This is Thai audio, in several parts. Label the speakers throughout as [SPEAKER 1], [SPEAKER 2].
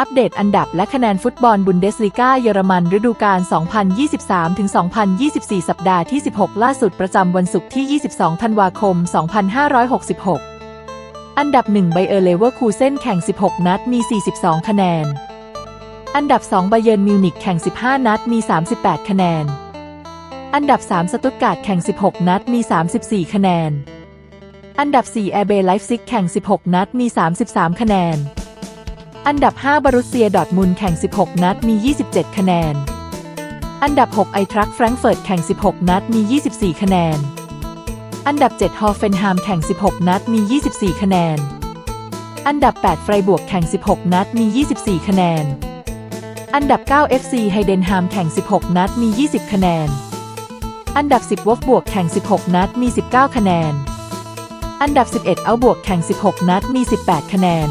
[SPEAKER 1] อัปเดตอันดับและคะแนนฟุตบอลบุนเดสลีกาเยอรมันฤดูกาล 2023-2024 สัปดาห์ที่ 16 ล่าสุดประจำวันศุกร์ที่ 22 ธันวาคม 2566 อันดับ 1 ไบเออร์เลเวอร์คูเซ่นแข่ง 16 นัดมี 42 คะแนน อันดับ 2 ไบเยิร์นมิวนิกแข่ง 15 นัดมี 38 คะแนน อันดับ 3 สตุตการ์ดแข่ง 16 นัดมี 34 คะแนน อันดับ 4 แอร์เบย์ไลฟ์ซิกแข่ง 16 นัดมี 33 คะแนน อันดับ 5บารุเซียดอทมุนแข่ง 16 นัดมี 27 คะแนน อันดับ 6 ไอทรัคแฟรงเฟิร์ตแข่ง 16 นัดมี 24 คะแนน อันดับ 7 ฮอฟเฟนฮามแข่ง 16 นัดมี 24 คะแนน อันดับ 8 ไฟรบวกแข่ง 16 นัดมี 24 คะแนน อันดับ 9 FC ไฮเดนฮามแข่ง 16 นัดมี 20 คะแนน อันดับ 10 วอฟบวกแข่ง 16 นัดมี 19 คะแนน อันดับ 11 เอาบวกแข่ง 16 นัดมี 18 คะแนน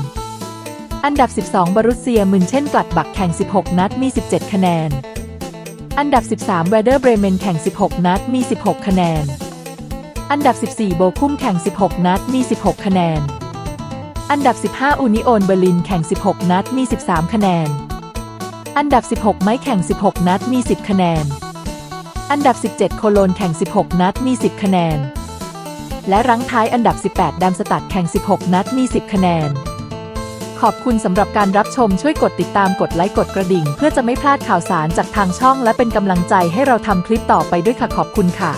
[SPEAKER 1] อันดับ 12บารุสเซียมึนเช่นกลัดบักแข่ง 16 นัด มี 17 คะแนน อันดับ 13 เวเดอร์เบรเมนแข่ง 16 นัด มี 16 คะแนน อันดับ 14 โบคุ้มแข่ง 16 นัด มี 16 คะแนน อันดับ 15 อูนิโอนเบอร์ลินแข่ง 16 นัด มี 13 คะแนน อันดับ 16 ไม้แข่ง 16 นัด มี 10 คะแนน อันดับ 17 โคโลนแข่ง 16 นัด มี 10 คะแนน และรั้งท้ายอันดับ 18 ดัมสตัดแข่ง 16 นัด มี 10 คะแนน ขอบคุณสำหรับการรับชมช่วยกดติดตามกดไลค์กดกระดิ่ง เพื่อจะไม่พลาดข่าวสารจากทางช่อง และเป็นกำลังใจให้เราทำคลิปต่อไปด้วยค่ะขอบคุณค่ะ